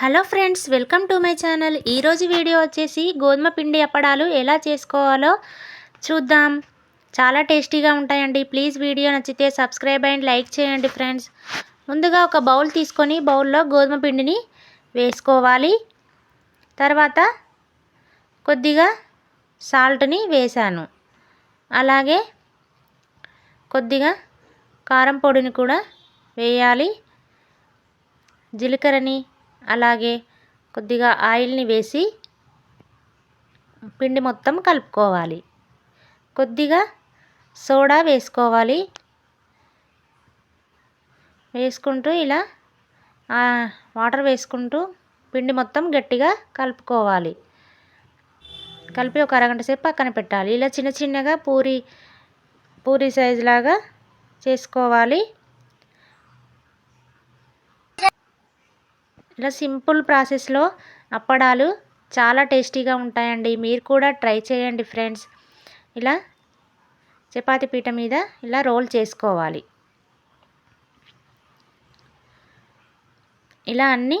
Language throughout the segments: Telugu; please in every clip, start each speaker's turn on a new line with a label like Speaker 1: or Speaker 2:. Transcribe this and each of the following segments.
Speaker 1: Hello friends welcome to my channel. ఈరోజు వీడియో వచ్చేసి గోధుమ పిండి అప్పడాలు ఎలా చేసుకోవాలో చూద్దాం. చాలా టేస్టీగా ఉంటాయండి. ప్లీజ్ వీడియో నచ్చితే సబ్స్క్రైబ్ అండ్ లైక్ చేయండి ఫ్రెండ్స్. ముందుగా ఒక బౌల్ తీసుకొని బౌల్లో గోధుమ పిండిని వేసుకోవాలి. తర్వాత కొద్దిగా సాల్ట్ని వేశాను. అలాగే కొద్దిగా కారం పొడిని కూడా వేయాలి. జీలకర్రని అలాగే కొద్దిగా ఆయిల్ని వేసి పిండి మొత్తం కలుపుకోవాలి. కొద్దిగా సోడా వేసుకోవాలి. వేసుకుంటూ ఇలా వాటర్ వేసుకుంటూ పిండి మొత్తం గట్టిగా కలుపుకోవాలి. కలిపి ఒక అరగంట సేపు పక్కన పెట్టాలి. ఇలా చిన్న చిన్నగా పూరి పూరి సైజు లాగా చేసుకోవాలి. ఇలా సింపుల్ ప్రాసెస్లో అప్పడాలు చాలా టేస్టీగా ఉంటాయండి. మీరు కూడా ట్రై చేయండి ఫ్రెండ్స్. ఇలా చపాతి పీట మీద ఇలా రోల్ చేసుకోవాలి. ఇలా అన్నీ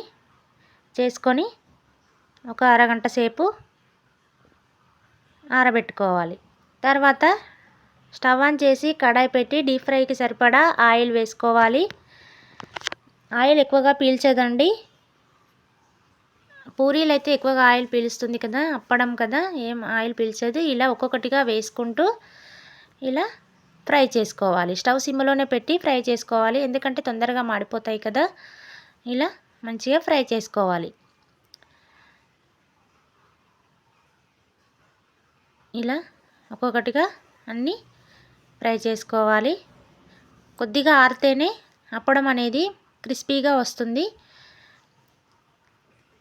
Speaker 1: చేసుకొని ఒక అరగంట సేపు ఆరబెట్టుకోవాలి. తర్వాత స్టవ్ ఆన్ చేసి కడాయి పెట్టి డీప్ ఫ్రైకి సరిపడా ఆయిల్ వేసుకోవాలి. ఆయిల్ ఎక్కువగా పీల్చదండి. పూరీలు అయితే ఎక్కువగా ఆయిల్ పీలుస్తుంది కదా అప్పడం కదా ఏం ఆయిల్ పీల్చదు. ఇలా ఒక్కొక్కటిగా వేసుకుంటూ ఇలా ఫ్రై చేసుకోవాలి. స్టవ్ సిమ్లోనే పెట్టి ఫ్రై చేసుకోవాలి. ఎందుకంటే తొందరగా మాడిపోతాయి కదా ఇలా మంచిగా ఫ్రై చేసుకోవాలి. ఇలా ఒక్కొక్కటిగా అన్నీ ఫ్రై చేసుకోవాలి. కొద్దిగా ఆరితేనే అప్పడం అనేది క్రిస్పీగా వస్తుంది.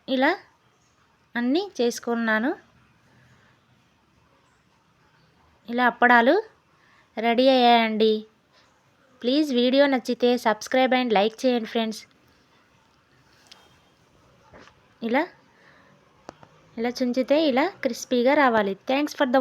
Speaker 1: ఇలా అన్నీ చేసుకున్నాను. ఇలా అప్పడాలు రెడీ అయ్యాయండి. ప్లీజ్ వీడియో నచ్చితే సబ్స్క్రైబ్ అండ్ లైక్ చేయండి ఫ్రెండ్స్. ఇలా ఇలా చుంచితే ఇలా క్రిస్పీగా రావాలి. Thanks for the